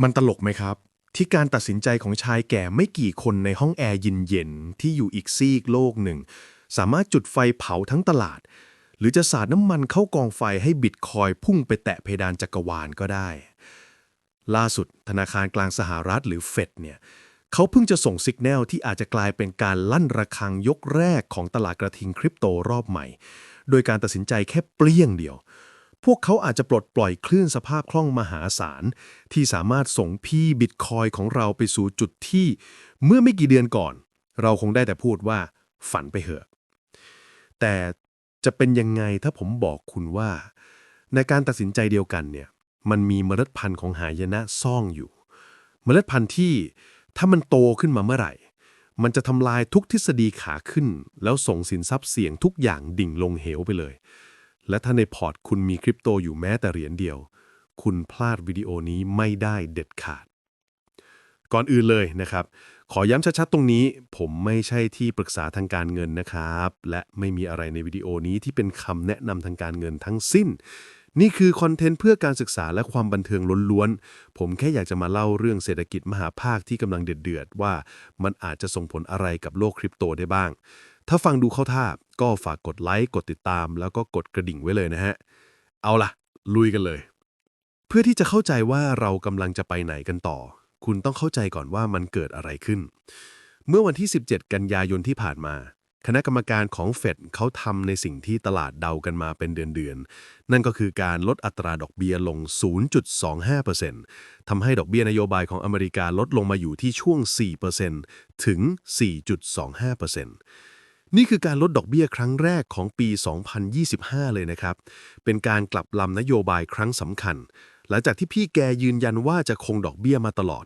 มันตลกไหมครับ ที่การตัดสินใจของชายแก่ไม่กี่คนในห้องแอร์เย็นๆที่อยู่อีกซีกโลกหนึ่ง สามารถจุดไฟเผาทั้งตลาด หรือจะสาดน้ำมันเข้ากองไฟให้บิตคอยพุ่งไปแตะเพดานจักรวาลก็ได้ ล่าสุดธนาคารกลางสหรัฐหรือเฟดเนี่ยเขาเพิ่งจะส่งสัญญาณที่อาจจะกลายเป็นการลั่นระฆังยกแรกของตลาดกระทิงคริปโตรอบใหม่ โดยการตัดสินใจแค่เปลี่ยงเดียว พวกเขาอาจจะปลดปล่อยคลื่นสภาพคล่องมหาศาล ที่สามารถส่งพี่บิตคอยของเราไปสู่จุดที่ เมื่อไม่กี่เดือนก่อน เราคงได้แต่พูดว่า ฝันไปเหอะ แต่จะเป็นยังไงถ้าผมบอกคุณว่า ในการตัดสินใจเดียวกันเนี่ยมันมีเมล็ดพันธุ์ของหายนะซ่องอยู่ เมล็ดพันธุ์ที่ถ้ามันโตขึ้นมาเมื่อไหร่ มันจะทำลายทุกทฤษฎีขาขึ้น แล้วส่งสินทรัพย์เสี่ยงทุกอย่างดิ่งลงเหวไปเลย และถ้าในพอร์ตคุณมีคริปโตอยู่แม้แต่เหรียญเดียว คุณพลาดวิดีโอนี้ไม่ได้เด็ดขาด ก่อนอื่นเลยนะครับ ขอย้ำชัดๆตรงนี้ ผมไม่ใช่ที่ปรึกษาทางการเงินนะครับ และไม่มีอะไรในวิดีโอนี้ที่เป็นคำแนะนำทางการเงินทั้งสิ้น นี่คือคอนเทนต์เพื่อการศึกษาและความบันเทิงล้วนๆ ผมแค่อยากจะมาเล่าเรื่องเศรษฐกิจมหาภาคที่กำลังเดือดๆว่ามันอาจจะส่งผลอะไรกับโลกคริปโตได้บ้าง ถ้าฟังดูเข้าท่าก็ฝากกดไลค์กดติดตาม แล้วก็กดกระดิ่งไว้เลยนะฮะ เอาล่ะ ลุยกันเลย เพื่อที่จะเข้าใจว่าเรากำลังจะไปไหนกันต่อ คุณต้องเข้าใจก่อนว่ามันเกิดอะไรขึ้น เมื่อวันที่ 17 กันยายนที่ผ่านมา คณะกรรมการของเฟดเขาทำในสิ่งที่ตลาดเดากันมาเป็นเดือนๆ นั่นก็คือการลดอัตราดอกเบี้ยลง 0.25%ทำให้ดอกเบี้ยนโยบายของอเมริกาลดลงมาอยู่ที่ช่วง 4%ถึง 4.25% นี่คือการลดดอกเบี้ยครั้งแรกของปี 2025 เลยนะครับ เป็นการกลับลำนโยบายครั้งสำคัญ หลังจากที่พี่แกยืนยันว่าจะคงดอกเบี้ยมาตลอด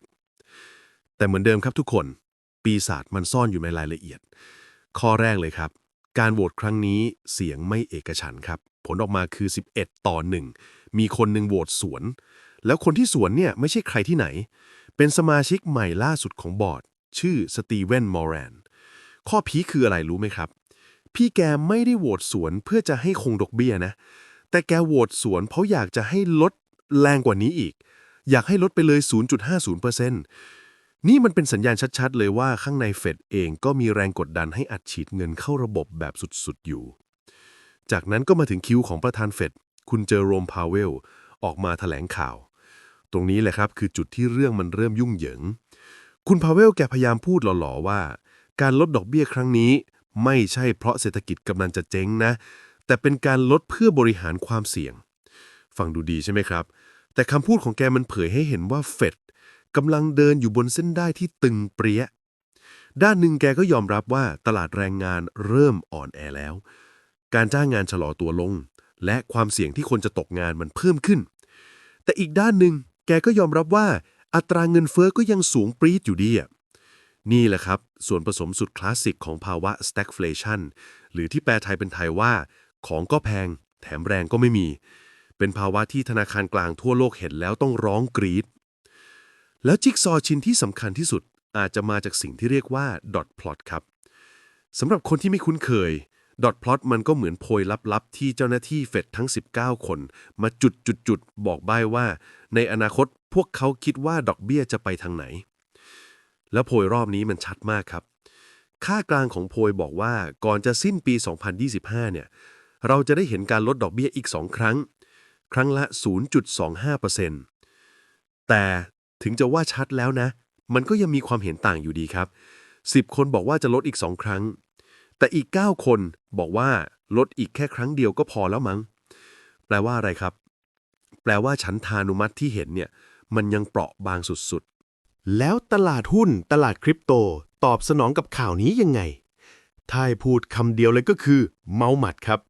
แต่เหมือนเดิมครับทุกคน ปีศาจมันซ่อนอยู่ในรายละเอียด ข้อแรกเลยครับ การโหวตครั้งนี้เสียงไม่เอกฉันครับ ผลออกมาคือ 11 ต่อ 1 มีคนหนึ่งโหวตสวน แล้วคนที่สวนเนี่ยไม่ใช่ใครที่ไหน เป็นสมาชิกใหม่ล่าสุดของบอร์ด ชื่อสตีเวนมอรัน ข้อพีคืออะไรรู้ไหมครับ พี่แกไม่ได้โหวตสวนเพื่อจะให้คงดอกเบี้ยนะ แต่แกโหวตสวนเพราะอยากจะให้ลดแรงกว่านี้อีก อยากให้ลดไปเลย 0.50%นี่มันเป็นสัญญาณชัดๆ เลยว่าข้างในเฟดเองก็มีแรงกดดันให้อัดฉีดเงินเข้าระบบแบบสุดๆ อยู่ จากนั้นก็มาถึงคิวของประธานเฟดคุณเจอโรมพาวเวล ออกมาแถลงข่าว ตรงนี้แหละครับคือจุดที่เรื่องมันเริ่มยุ่งเหยิง คุณพาวเวลแกพยายามพูดหล่อๆว่า การลดดอกเบี้ยครั้งนี้ ไม่ใช่เพราะเศรษฐกิจกำลังจะเจ๊งนะ แต่เป็นการลดเพื่อบริหารความเสี่ยง ฟังดูดีใช่ไหมครับ แต่คำพูดของแกมันเผยให้เห็นว่าเฟดกำลังเดินอยู่บนเส้นได้ที่ตึงเปรี้ย ด้านหนึ่งแกก็ยอมรับว่าตลาดแรงงานเริ่มอ่อนแอแล้ว การจ้างงานชะลอตัวลง และความเสี่ยงที่คนจะตกงานมันเพิ่มขึ้น แต่อีกด้านหนึ่งแกก็ยอมรับว่าอัตราเงินเฟอ้อก็ยังสูงปรี๊ดอยู่ดีอะ นี่แหละครับ ส่วนผสมสุดคลาสสิกของภาวะ stagflation หรือที่แปลไทยเป็นไทยว่า ของก็แพง แถมแรงก็ไม่มี เป็นภาวะที่ธนาคารกลางทั่วโลกเห็นแล้วต้องร้องกรีดแล้วจิ๊กซอชิ้นที่สำคัญที่สุดอาจจะมาจากสิ่งที่เรียกว่า dot plot ครับสำหรับคนที่ไม่คุ้นเคย dot plot มันก็เหมือนโพยลับๆ ที่เจ้าหน้าที่เฟดทั้ง 19 คน มาจุดๆๆ บอกใบ้ว่า ในอนาคตพวกเขาคิดว่าดอกเบี้ยจะไปทางไหน แล้วโพยรอบนี้มันชัดมากครับ ค่ากลางของโพยบอกว่าก่อนจะสิ้นปี 2025 เนี่ย เราจะได้เห็นการลดดอกเบี้ยอีก 2 ครั้ง ครั้งละ 0.25%แต่ถึงจะว่าชัดแล้วนะ มันก็ยังมีความเห็นต่างอยู่ดีครับ 10 คนบอกว่าจะลดอีก 2 ครั้ง แต่อีก 9 คนบอกว่าลดอีกแค่ครั้งเดียวก็พอแล้วมั้ง แปลว่าอะไรครับ แปลว่าฉันทานุมัติที่เห็นเนี่ย มันยังเปราะบางสุด แล้วตลาดหุ้นตลาดคริปโต ตอบสนองกับข่าวนี้ยังไงถ้าให้พูดคำเดียวเลยก็คือ เมาหมัดครับ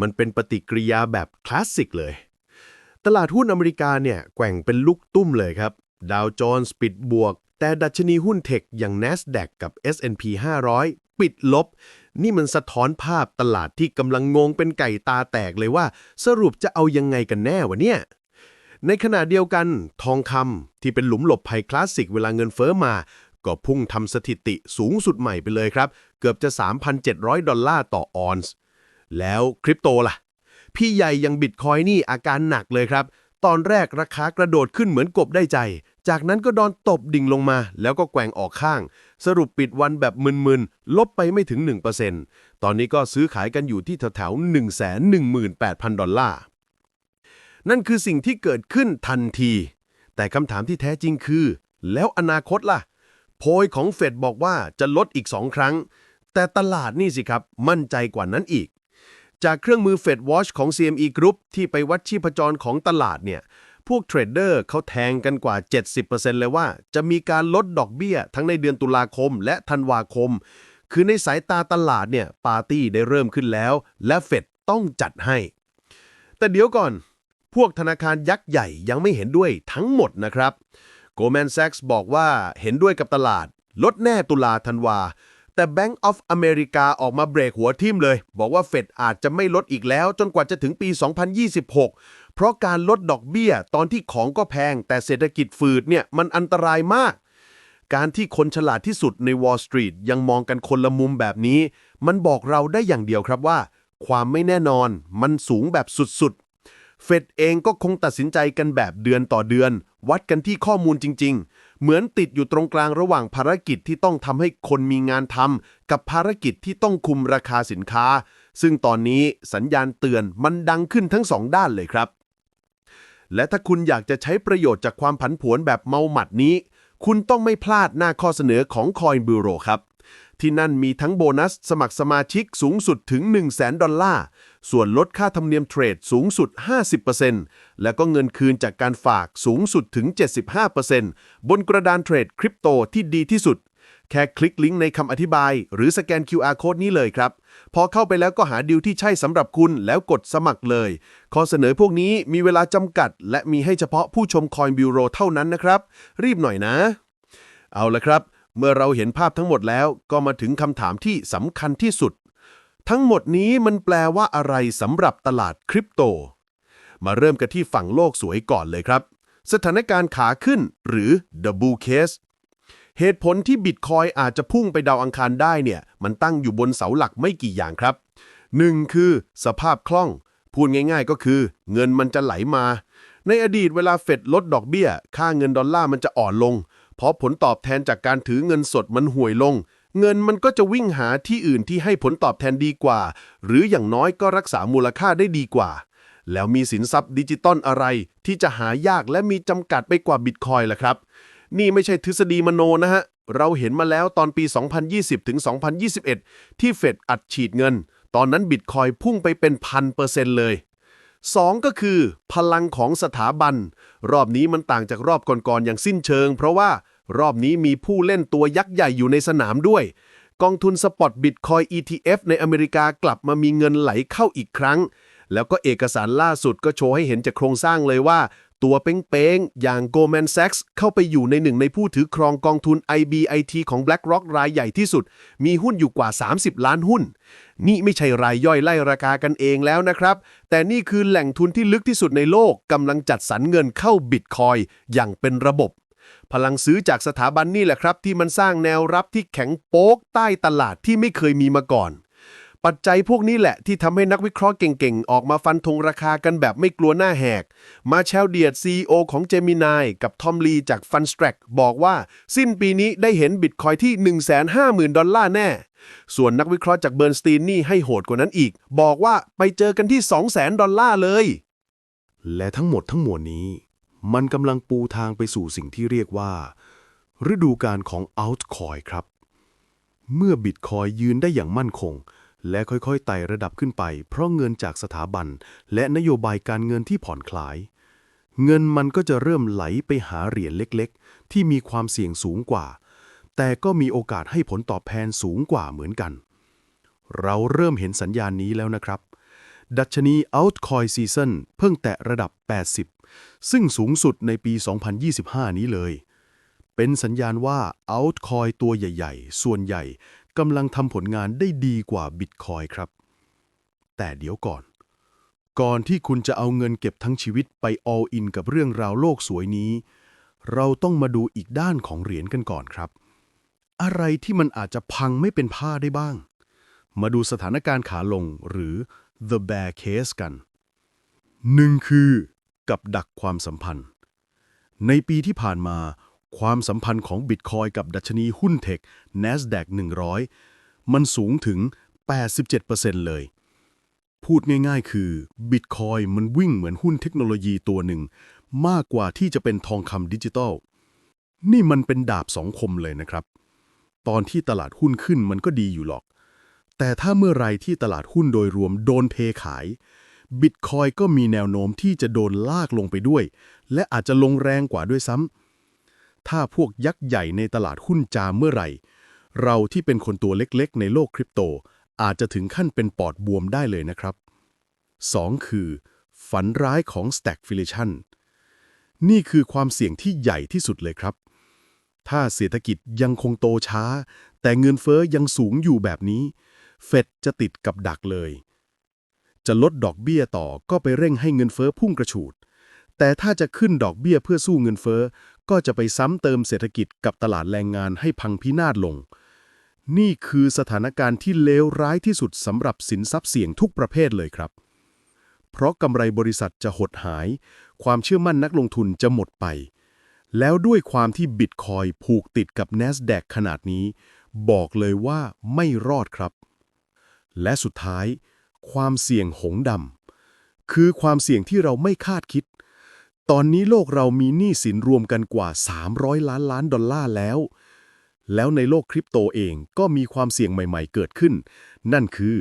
มันเป็นปฏิกิริยาแบบคลาสสิกเลย ตลาดหุ้นอเมริกาเนี่ยแกว่งเป็นลูกตุ้มเลยครับ ดาวโจนส์ปิดบวก แต่ดัชนีหุ้นเทคอย่าง NASDAQ กับ S&P 500 ปิดลบ นี่มันสะท้อนภาพตลาดที่กำลังงงเป็นไก่ตาแตกเลยว่า สรุปจะเอายังไงกันแน่วะเนี่ย ในขณะเดียวกัน ทองคำที่เป็นหลุมหลบภัยคลาสสิกเวลาเงินเฟ้อมา ก็พุ่งทำสถิติสูงสุดใหม่ไปเลยครับ เกือบจะ 3,700 ดอลลาร์ต่อออนซ์ แล้วคริปโตล่ะ พี่ใหญ่ยังบิตคอยนี่อาการหนักเลยครับ ตอนแรกราคากระโดดขึ้นเหมือนกบได้ใจ จากนั้นก็ดอนตบดิ่งลงมา แล้วก็แกว่งออกข้าง สรุปปิดวันแบบมึนๆ ลบไปไม่ถึง 1%ตอนนี้ก็ซื้อขายกันอยู่ที่แถวๆ118,000 ดอลลาร์ นั่นคือสิ่งที่เกิดขึ้นทันที แต่คำถามที่แท้จริงคือ แล้วอนาคตล่ะ โพยของเฟดบอกว่าจะลดอีก2ครั้ง แต่ตลาดนี่สิครับ มั่นใจกว่านั้นอีก จากเครื่องมือ Fed Watch ของ CME Group ที่ไปวัดชีพจรของตลาดเนี่ยพวกเทรดเดอร์เขาแทงกันกว่า 70%เลยว่า จะมีการลดดอกเบี้ยทั้งในเดือนตุลาคมและธันวาคม คือในสายตาตลาดเนี่ยปาร์ตี้ได้เริ่มขึ้นแล้ว และเฟดต้องจัดให้ แต่เดี๋ยวก่อน พวกธนาคารยักษ์ใหญ่ยังไม่เห็นด้วยทั้งหมดนะครับ Goldman Sachs บอกว่าเห็นด้วยกับตลาด ลดแน่ตุลาธันวา แต่ Bank of America ออกมาเบรกหัวทิ่มเลย บอกว่าเฟดอาจจะไม่ลดอีกแล้วจนกว่าจะถึงปี 2026 เพราะการลดดอกเบี้ยตอนที่ของก็แพง แต่เศรษฐกิจฝืดเนี่ยมันอันตรายมาก การที่คนฉลาดที่สุดใน Wall Street ยังมองกันคนละมุมแบบนี้ มันบอกเราได้อย่างเดียวครับว่า ความไม่แน่นอน มันสูงแบบสุด เฟดเองก็คงตัดสินใจกันแบบเดือนต่อเดือน วัดกันที่ข้อมูลจริง ๆ เหมือนติดอยู่ตรงกลางระหว่างภารกิจที่ต้องทำให้คนมีงานทำกับภารกิจที่ต้องคุมราคาสินค้า ซึ่งตอนนี้สัญญาณเตือนมันดังขึ้นทั้งสองด้านเลยครับ และถ้าคุณอยากจะใช้ประโยชน์จากความผันผวนแบบเมาหมัดนี้ คุณต้องไม่พลาดหน้าข้อเสนอของ Coin Bureau ครับ ที่นั่นมีทั้งโบนัสสมัครสมาชิกสูงสุดถึง 1 0 0 0 0แดอลลาร์ ส่วนลดค่าธรรมเนียมเทรดสูงสุด 50%และก็เงินคืนจากการฝากสูงสุดถึง 75%บนกระดานเทรดคริปโตที่ดีที่สุด แค่คลิกลิงก์ในคำอธิบาย หรือสแกน QR Code นี้เลยครับ พอเข้าไปแล้วก็หาดีลที่ใช่สำหรับคุณแล้วกดสมัครเลย ข้อเสนอพวกนี้มีเวลาจำกัด และมีให้เฉพาะผู้ชม Coin Bureau เท่านั้นนะครับ รีบหน่อยนะ เอาละครับ เมื่อเราเห็นภาพทั้งหมดแล้วก็มาถึงคำถามที่สำคัญที่สุด ทั้งหมดนี้มันแปลว่าอะไรสำหรับตลาดคริปโต มาเริ่มกันที่ฝั่งโลกสวยก่อนเลยครับ สถานการณ์ขาขึ้นหรือ the bull case เหตุผลที่บิตคอยอาจจะพุ่งไปดาวอังคารได้เนี่ย มันตั้งอยู่บนเสาหลักไม่กี่อย่างครับ 1. คือ สภาพคล่อง พูดง่ายๆก็คือ เงินมันจะไหลมา ในอดีตเวลาเฟดลดดอกเบี้ย ค่าเงินดอลลาร์มันจะอ่อนลง เพราะผลตอบแทนจากการถือเงินสดมันห่วยลง เงินมันก็จะวิ่งหาที่อื่นที่ให้ผลตอบแทนดีกว่า หรืออย่างน้อยก็รักษามูลค่าได้ดีกว่า แล้วมีสินทรัพย์ดิจิตอลอะไร ที่จะหายากและมีจำกัดไปกว่าบิตคอยล่ะครับ นี่ไม่ใช่ทฤษฎีมโนนะฮะ เราเห็นมาแล้วตอนปี 2020ถึง2021 ที่เฟดอัดฉีดเงิน ตอนนั้นบิตคอยพุ่งไปเป็นพันเปอร์เซ็นต์เลย2ก็คือ พลังของสถาบัน รอบนี้มันต่างจากรอบก่อนๆอย่างสิ้นเชิง เพราะว่า รอบนี้มีผู้เล่นตัวยักษ์ใหญ่อยู่ในสนามด้วย กองทุนสปอตบิตคอย ETF ในอเมริกากลับมามีเงินไหลเข้าอีกครั้ง แล้วก็เอกสารล่าสุดก็โชว์ให้เห็นจากโครงสร้างเลยว่า ตัวเป้งๆ อย่าง Goldman Sachs เข้าไปอยู่ในหนึ่งในผู้ถือครองกองทุน IBIT ของ BlackRock รายใหญ่ที่สุด มีหุ้นอยู่กว่า 30 ล้านหุ้น นี่ไม่ใช่รายย่อยไล่ราคากันเองแล้วนะครับ แต่นี่คือแหล่งทุนที่ลึกที่สุดในโลกกำลังจัดสรรเงินเข้าบิตคอยอย่างเป็นระบบ พลังซื้อจากสถาบันนี่แหละครับ ที่มันสร้างแนวรับที่แข็งโป๊กใต้ตลาดที่ไม่เคยมีมาก่อน ปัจจัยพวกนี้แหละที่ทำให้นักวิเคราะห์เก่งๆ ออกมาฟันธงราคากันแบบไม่กลัวหน้าแหก มาแชลเดียด CEO ของ Gemini กับทอมลีจาก Funstrack บอกว่า สิ้นปีนี้ได้เห็นบิตคอยที่ 150,000 ดอลลาร์แน่ ส่วนนักวิเคราะห์จากเบิร์นสตีนนี่ให้โหดกว่านั้นอีก บอกว่าไปเจอกันที่ 200,000 ดอลลาร์เลย และทั้งหมดทั้งมวลนี้ มันกำลังปูทางไปสู่สิ่งที่เรียกว่า ฤดูการของ altcoin ครับ เมื่อบิตคอยยืนได้อย่างมั่นคง และค่อยๆไต่ระดับขึ้นไป เพราะเงินจากสถาบัน และนโยบายการเงินที่ผ่อนคลาย เงินมันก็จะเริ่มไหลไปหาเหรียญเล็กๆ ที่มีความเสี่ยงสูงกว่า แต่ก็มีโอกาสให้ผลตอบแทนสูงกว่าเหมือนกัน เราเริ่มเห็นสัญญาณนี้แล้วนะครับดัชนี Altcoin Season เพิ่งแตะระดับ 80 ซึ่งสูงสุดในปี 2025 นี้เลย เป็นสัญญาณว่า Altcoin ตัวใหญ่ๆ ส่วนใหญ่กำลังทำผลงานได้ดีกว่า Bitcoin ครับ แต่เดี๋ยวก่อน ก่อนที่คุณจะเอาเงินเก็บทั้งชีวิตไป all in กับเรื่องราวโลกสวยนี้ เราต้องมาดูอีกด้านของเหรียญกันก่อนครับ อะไรที่มันอาจจะพังไม่เป็นผ้าได้บ้าง มาดูสถานการณ์ขาลงหรือ the bear case กันหนึ่งคือ กับดักความสัมพันธ์ ในปีที่ผ่านมา ความสัมพันธ์ของบิตคอยกับดัชนีหุ้นเทค NASDAQ 100 มันสูงถึง 87%เลย พูดง่ายๆคือบิตคอยมันวิ่งเหมือนหุ้นเทคโนโลยีตัวหนึ่ง มากกว่าที่จะเป็นทองคำดิจิตอล นี่มันเป็นดาบสองคมเลยนะครับ ตอนที่ตลาดหุ้นขึ้นมันก็ดีอยู่หรอก แต่ถ้าเมื่อไรที่ตลาดหุ้นโดยรวมโดนเพขาย บิตคอยก็มีแนวโน้มที่จะโดนลากลงไปด้วย และอาจจะลงแรงกว่าด้วยซ้ำถ้าพวกยักษ์ใหญ่ในตลาดหุ้นจามเมื่อไหร่ เราที่เป็นคนตัวเล็กๆ ในโลกคริปโต อาจจะถึงขั้นเป็นปอดบวมได้เลยนะครับ 2. คือ ฝันร้ายของ stagflation นี่คือความเสี่ยงที่ใหญ่ที่สุดเลยครับ ถ้าเศรษฐกิจยังคงโตช้า แต่เงินเฟ้อยังสูงอยู่แบบนี้ เฟดจะติดกับดักเลย จะลดดอกเบี้ยต่อก็ไปเร่งให้เงินเฟ้อพุ่งกระฉูด แต่ถ้าจะขึ้นดอกเบี้ยเพื่อสู้เงินเฟ้อ ก็จะไปซ้ำเติมเศรษฐกิจกับตลาดแรงงานให้พังพินาศลง นี่คือสถานการณ์ที่เลวร้ายที่สุดสำหรับสินทรัพย์เสี่ยงทุกประเภทเลยครับ เพราะกำไรบริษัทจะหดหาย ความเชื่อมั่นนักลงทุนจะหมดไป แล้วด้วยความที่บิตคอยผูกติดกับ NASDAQ ขนาดนี้ บอกเลยว่าไม่รอดครับ และสุดท้าย ความเสี่ยงหงดำคือความเสี่ยงที่เราไม่คาดคิด ตอนนี้โลกเรามีหนี้สินรวมกันกว่า 300 ล้านล้านดอลลาร์แล้ว แล้วในโลกคริปโตเองก็มีความเสี่ยงใหม่ๆเกิดขึ้น นั่นคือ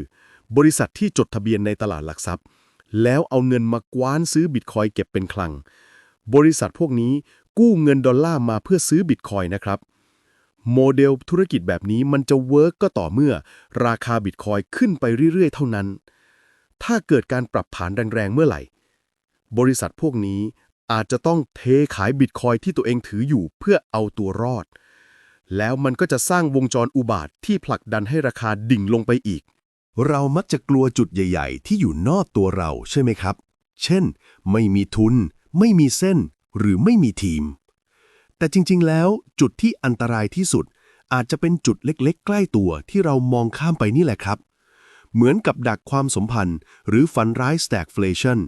บริษัทที่จดทะเบียนในตลาดหลักทรัพย์ แล้วเอาเงินมากว้านซื้อบิตคอยเก็บเป็นคลัง บริษัทพวกนี้กู้เงินดอลลาร์มาเพื่อซื้อบิตคอยนะครับ โมเดลธุรกิจแบบนี้มันจะเวิร์กก็ต่อเมื่อ ราคาบิตคอยขึ้นไปเรื่อยๆ เท่านั้น ถ้าเกิดการปรับฐานแรงๆ เมื่อไหร่ บริษัทพวกนี้อาจจะต้องเทขายบิตคอยที่ตัวเองถืออยู่เพื่อเอาตัวรอด แล้วมันก็จะสร้างวงจรอุบาทที่ผลักดันให้ราคาดิ่งลงไปอีก เรามักจะกลัวจุดใหญ่ ๆ ที่อยู่นอกตัวเราใช่ไหมครับ เช่น ไม่มีทุน ไม่มีเส้น หรือไม่มีทีม แต่จริง ๆ แล้วจุดที่อันตรายที่สุด อาจจะเป็นจุดเล็ก ๆ ใกล้ตัวที่เรามองข้ามไปนี่แหละครับ เหมือนกับดักความสมพันธ์ หรือฝันร้าย stagflation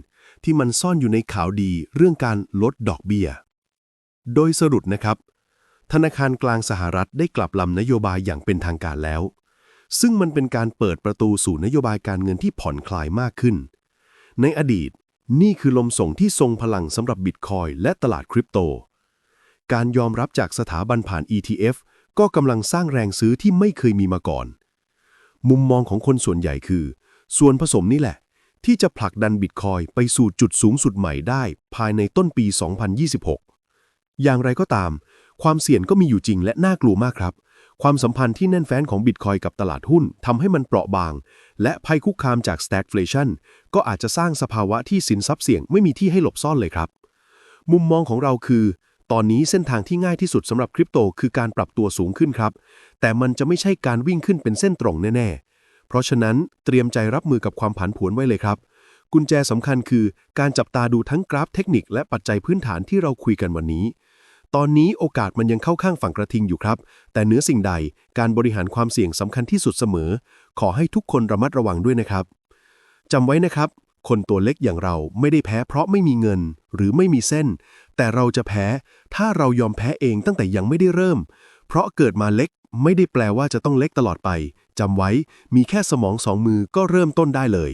ที่มันซ่อนอยู่ในข่าวดีเรื่องการลดดอกเบี้ย โดยสรุปนะครับ ธนาคารกลางสหรัฐได้กลับลำนโยบายอย่างเป็นทางการแล้ว ซึ่งมันเป็นการเปิดประตูสู่นโยบายการเงินที่ผ่อนคลายมากขึ้น ในอดีต นี่คือลมส่งที่ทรงพลังสำหรับบิตคอยและตลาดคริปโต การยอมรับจากสถาบันผ่าน ETF ก็กำลังสร้างแรงซื้อที่ไม่เคยมีมาก่อน มุมมองของคนส่วนใหญ่คือ ส่วนผสมนี่แหละ ที่จะผลักดันบิตคอยไปสู่จุดสูงสุดใหม่ได้ ภายในต้นปี 2026 อย่างไรก็ตาม ความเสี่ยงก็มีอยู่จริงและน่ากลัวมากครับ ความสัมพันธ์ที่แน่นแฟ้นของบิตคอยกับตลาดหุ้นทำให้มันเปราะบาง และภัยคุกคามจาก stagflation ก็อาจจะสร้างสภาวะที่สินทรัพย์เสี่ยงไม่มีที่ให้หลบซ่อนเลยครับ มุมมองของเราคือ ตอนนี้เส้นทางที่ง่ายที่สุดสำหรับคริปโตคือการปรับตัวสูงขึ้นครับ แต่มันจะไม่ใช่การวิ่งขึ้นเป็นเส้นตรงแน่ ๆ เพราะฉะนั้นเตรียมใจรับมือกับความผันผวนไว้เลยครับ กุญแจสำคัญคือการจับตาดูทั้งกราฟเทคนิคและปัจจัยพื้นฐานที่เราคุยกันวันนี้ ตอนนี้โอกาสมันยังเข้าข้างฝั่งกระทิงอยู่ครับ แต่เนื้อสิ่งใดการบริหารความเสี่ยงสำคัญที่สุดเสมอ ขอให้ทุกคนระมัดระวังด้วยนะครับจำไว้นะครับ คนตัวเล็กอย่างเราไม่ได้แพ้เพราะไม่มีเงินหรือไม่มีเส้น แต่เราจะแพ้ถ้าเรายอมแพ้เองตั้งแต่ยังไม่ได้เริ่ม เพราะเกิดมาเล็กไม่ได้แปลว่าจะต้องเล็กตลอดไปจำไว้มีแค่สมองสองมือก็เริ่มต้นได้เลย